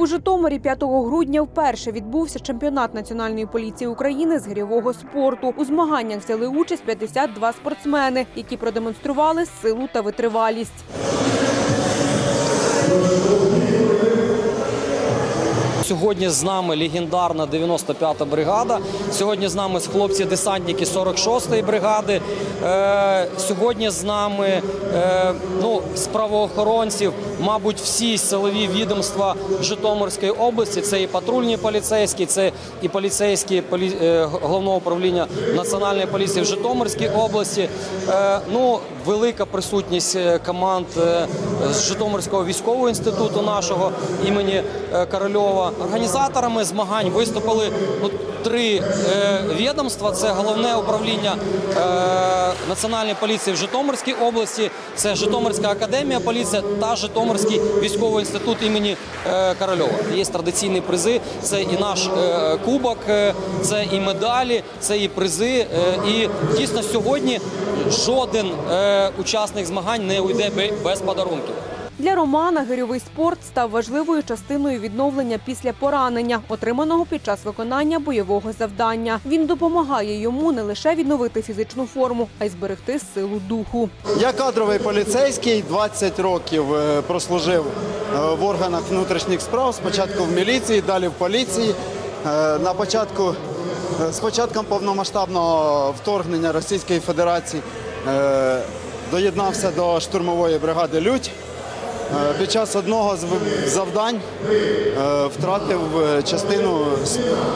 У Житомирі 5 грудня вперше відбувся чемпіонат Національної поліції України з гирьового спорту. У змаганнях взяли участь 52 спортсмени, які продемонстрували силу та витривалість. Сьогодні з нами легендарна 95-та бригада. Сьогодні з нами хлопці-десантники 46-ї бригади. Е, сьогодні з нами е, ну, з правоохоронців, мабуть, всі силові відомства Житомирської області. Це і патрульні поліцейські, це і поліцейські полі... е, головного управління Національної поліції в Житомирській області. Ну, велика присутність команд з Житомирського військового інституту нашого імені Корольова. Організаторами змагань виступили ну, три е, відомства. Це головне управління е, Національної поліції в Житомирській області, це Житомирська академія поліції та Житомирський військовий інститут імені е, Корольова. Є традиційні призи. Це і наш е, кубок, це і медалі, це і призи. І дійсно сьогодні жоден учасник змагань не уйде без подарунків. Для Романа гирьовий спорт став важливою частиною відновлення після поранення, отриманого під час виконання бойового завдання. Він допомагає йому не лише відновити фізичну форму, а й зберегти силу духу. Я кадровий поліцейський, 20 років е, прослужив е, в органах внутрішніх справ, спочатку в міліції, далі в поліції. Е, На початку, з початком повномасштабного вторгнення Російської Федерації доєднався до штурмової бригади Людь. Е, Під час одного з завдань е, втратив е, частину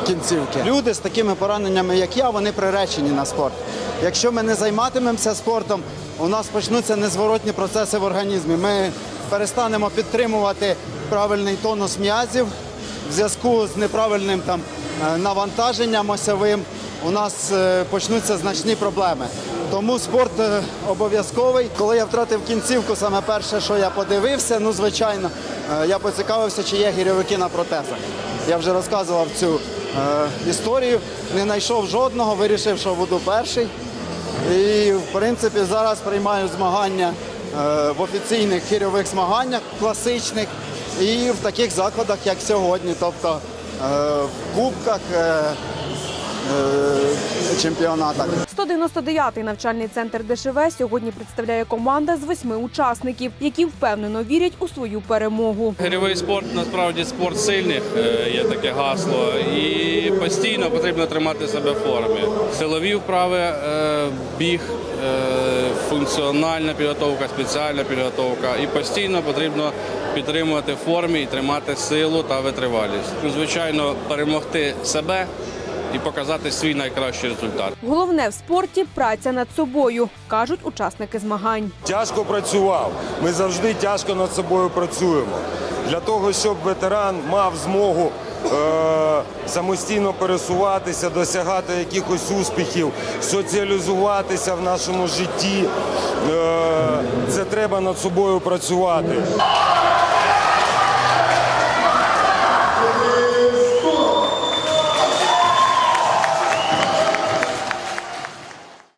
кінцівки. Люди з такими пораненнями, як я, вони приречені на спорт. Якщо ми не займатимемося спортом, у нас почнуться незворотні процеси в організмі. Ми перестанемо підтримувати правильний тонус м'язів в зв'язку з неправильним там навантаженням осьовим. У нас почнуться значні проблеми. Тому спорт е, обов'язковий. Коли я втратив кінцівку, саме перше, що я подивився, ну звичайно, е, я поцікавився, чи є гірьовики на протезах. Я вже розказував цю е, історію. Не знайшов жодного, вирішив, що буду перший. І в принципі зараз приймаю змагання е, в офіційних хірьових змаганнях класичних і в таких закладах, як сьогодні, тобто е, в кубках. е, е, чемпіонатах. 199-й навчальний центр ДШВ сьогодні представляє команда з восьми учасників, які впевнено вірять у свою перемогу. Гирьовий спорт насправді спорт сильних, е, є таке гасло, і постійно потрібно тримати себе в формі. Силові вправи, е, біг, е, функціональна підготовка, спеціальна підготовка. І постійно потрібно підтримувати в формі і тримати силу та витривалість. Звичайно, перемогти себе і показати свій найкращий результат. Головне в спорті праця над собою, кажуть учасники змагань. Тяжко працював. Ми завжди тяжко над собою працюємо. Для того, щоб ветеран мав змогу е- самостійно пересуватися, досягати якихось успіхів, соціалізуватися в нашому житті, е- це треба над собою працювати.